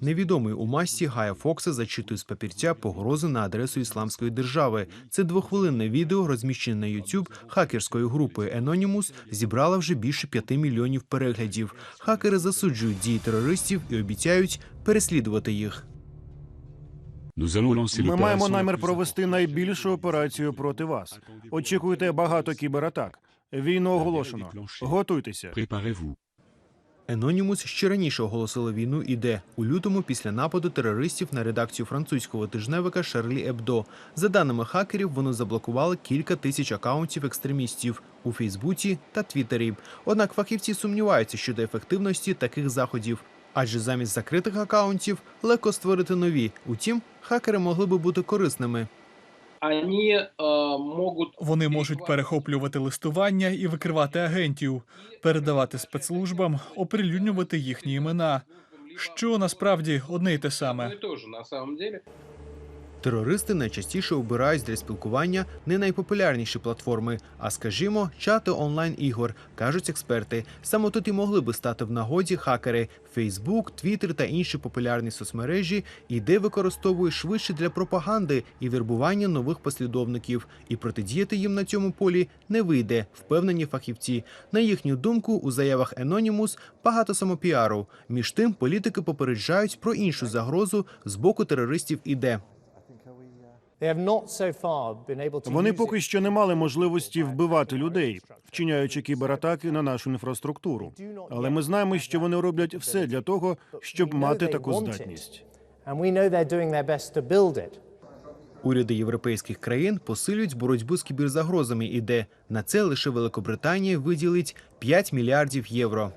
Невідомий у масці Гая Фокса зачитує з папірця погрози на адресу Ісламської держави. Це двохвилинне відео, розміщене на YouTube хакерської групи Anonymous, зібрало вже більше п'яти мільйонів переглядів. Хакери засуджують дії терористів і обіцяють переслідувати їх. Ми маємо намір провести найбільшу операцію проти вас. Очікуйте багато кібератак. Війну оголошено. Готуйтеся. Anonymous ще раніше оголосила війну іде у лютому після нападу терористів на редакцію французького тижневика Шарлі Ебдо. За даними хакерів, вони заблокували кілька тисяч акаунтів екстремістів у Фейсбуці та Твіттері. Однак фахівці сумніваються щодо ефективності таких заходів. Адже замість закритих акаунтів легко створити нові. Утім, хакери могли би бути корисними. Они можуть Вони можуть перехоплювати листування і викривати агентів, передавати спецслужбам, оприлюднювати їхні імена, що насправді одне й те саме. Терористи найчастіше обирають для спілкування не найпопулярніші платформи, а скажімо, чати онлайн ігор, кажуть експерти. Саме тут і могли би стати в нагоді хакери Facebook, Twitter та інші популярні соцмережі, і де використовують швидше для пропаганди і вербування нових послідовників. І протидіяти їм на цьому полі не вийде, впевнені фахівці. На їхню думку, у заявах Anonymous багато самопіару. Між тим, політики попереджають про іншу загрозу з боку терористів іде. Вони поки що не мали можливості вбивати людей, вчиняючи кібератаки на нашу інфраструктуру. Але ми знаємо, що вони роблять все для того, щоб мати таку здатність. And we know they're doing their best to build it. Уряди європейських країн посилюють боротьбу з кіберзагрозами. Іде на це лише Великобританія виділить 5 мільярдів євро.